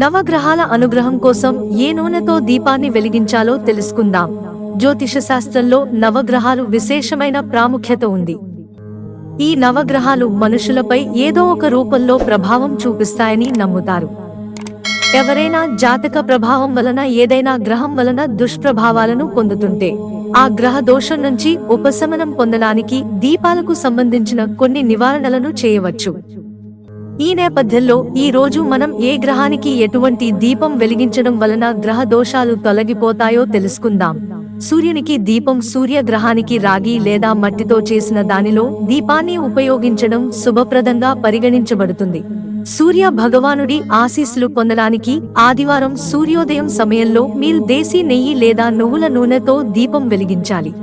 నవగ్రహాల అనుగ్రహం కోసం ఏ నూనెతో దీపాన్ని వెలిగించాలో తెలుసుకుందాం. జ్యోతిష శాస్త్రంలో నవగ్రహాలు విశేషమైన ప్రాముఖ్యత ఉంది. ఈ నవగ్రహాలు మనుషులపై ఏదో ఒక రూపంలో ప్రభావం చూపిస్తాయని నమ్ముతారు. ఎవరైనా జాతక ప్రభావం వలన ఏదైనా గ్రహం వలన దుష్ప్రభావాలను పొందుతుంటే ఆ గ్రహ దోషం నుంచి ఉపశమనం పొందడానికి దీపాలకు సంబంధించిన కొన్ని నివారణలను చేయవచ్చు. ఈ నేపథ్యంలో ఈ రోజు మనం ఏ గ్రహానికి ఎటువంటి దీపం వెలిగించడం వలన గ్రహ దోషాలు తొలగిపోతాయో తెలుసుకుందాం. సూర్యునికి దీపం సూర్య గ్రహానికి రాగి లేదా మట్టితో చేసిన దానిలో దీపాన్ని ఉపయోగించడం శుభప్రదంగా పరిగణించబడుతుంది. సూర్య భగవానుడి ఆశీస్సులు పొందడానికి ఆదివారం సూర్యోదయం సమయంలో మీరు దేశీ నెయ్యి లేదా నువ్వుల నూనెతో దీపం వెలిగించాలి.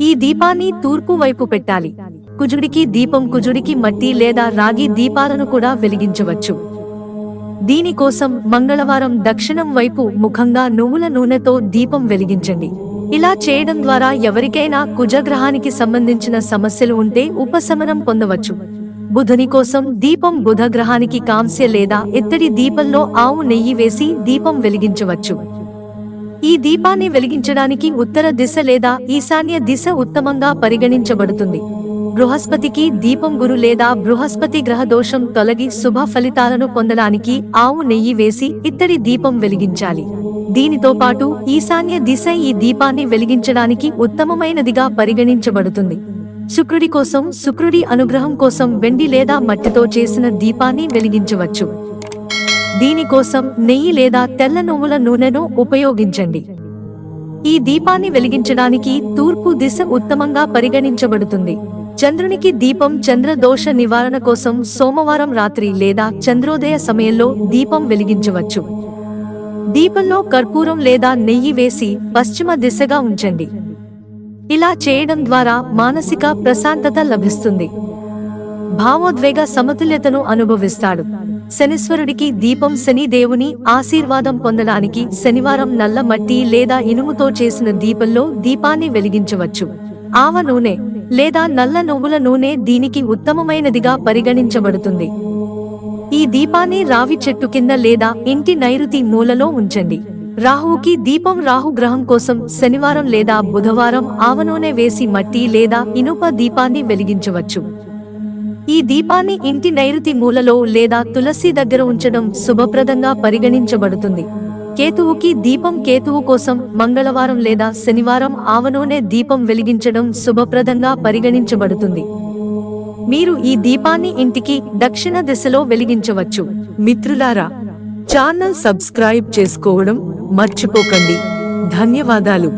ఈ దీపాన్ని తూర్పు వైపు పెట్టాలి. కుజుడికి దీపం కుజుడికి మట్టి లేదా రాగి దీపాలను కూడా వెలిగించవచ్చు. దీనికోసం మంగళవారం దక్షిణం వైపు ముఖంగా నువ్వుల నూనెతో దీపం వెలిగించండి. ఇలా చేయడం ద్వారా ఎవరికైనా కుజగ్రహానికి సంబంధించిన సమస్యలు ఉంటే ఉపశమనం పొందవచ్చు. బుధుని కోసం దీపం బుధ గ్రహానికి కాంస్య లేదా ఇత్తడి దీపంలో ఆవు నెయ్యి వేసి దీపం వెలిగించవచ్చు. ఈ దీపాన్ని వెలిగించడానికి ఉత్తర దిశ లేదా ఈశాన్య దిశ ఉత్తమంగా పరిగణించబడుతుంది. బృహస్పతికి దీపం గురు లేదా బృహస్పతి గ్రహ దోషం తొలగి శుభ ఫలితాలను పొందడానికి ఆవు నెయ్యి వేసి ఇత్తడి దీపం వెలిగించాలి. దీనితో పాటు ఈశాన్య దిశ ఈ దీపాన్ని వెలిగించడానికి ఉత్తమమైనదిగా పరిగణించబడుతుంది. శుక్రుడి కోసం శుక్రుడి అనుగ్రహం కోసం వెండి లేదా మట్టితో చేసిన దీపాన్ని వెలిగించవచ్చు. దీనికోసం నెయ్యి లేదా తెల్ల నువ్వుల నూనెను ఉపయోగించండి. ఈ దీపాన్ని వెలిగించడానికి తూర్పు దిశ ఉత్తమంగా పరిగణించబడుతుంది. చంద్రునికి దీపం చంద్రదోష నివారణ కోసం సోమవారం రాత్రి లేదా చంద్రోదయ సమయంలో దీపం వెలిగించవచ్చు. దీపంలో కర్పూరం లేదా నెయ్యి వేసి పశ్చిమ దిశగా ఉంచండి. ఇలా చేయడం ద్వారా మానసిక ప్రశాంతత లభిస్తుంది. భావోద్వేగ సమతుల్యతను అనుభవిస్తాడు. శనీశ్వరుడికి దీపం శని దేవుని ఆశీర్వాదం పొందడానికి శనివారం నల్ల మట్టి లేదా ఇనుముతో చేసిన దీపంలో దీపాన్ని వెలిగించవచ్చు. ఆవ నూనె లేదా నల్ల నువ్వుల నూనె దీనికి ఉత్తమమైనదిగా పరిగణించబడుతుంది. ఈ దీపాన్ని రావి చెట్టు కింద లేదా ఇంటి నైరుతి మూలలో ఉంచండి. రాహువుకి దీపం రాహు గ్రహం కోసం శనివారం లేదా బుధవారం ఆవనూనె వేసి మట్టి లేదా ఇనుప దీపాన్ని వెలిగించవచ్చు. ఈ దీపాన్ని ఇంటి నైరుతి మూలలో లేదా తులసి దగ్గర ఉంచడం శుభప్రదంగా పరిగణించబడుతుంది. కేతువుకి దీపం కేతువు కోసం మంగళవారం లేదా శనివారం ఆవనూనె దీపం వెలిగించడం శుభప్రదంగా పరిగణించబడుతుంది. మీరు ఈ దీపాన్ని ఇంటికి దక్షిణ దిశలో వెలిగించవచ్చు. మిత్రులారా ఛానల్ సబ్స్క్రైబ్ చేసుకోవడం మర్చిపోకండి. ధన్యవాదాలు.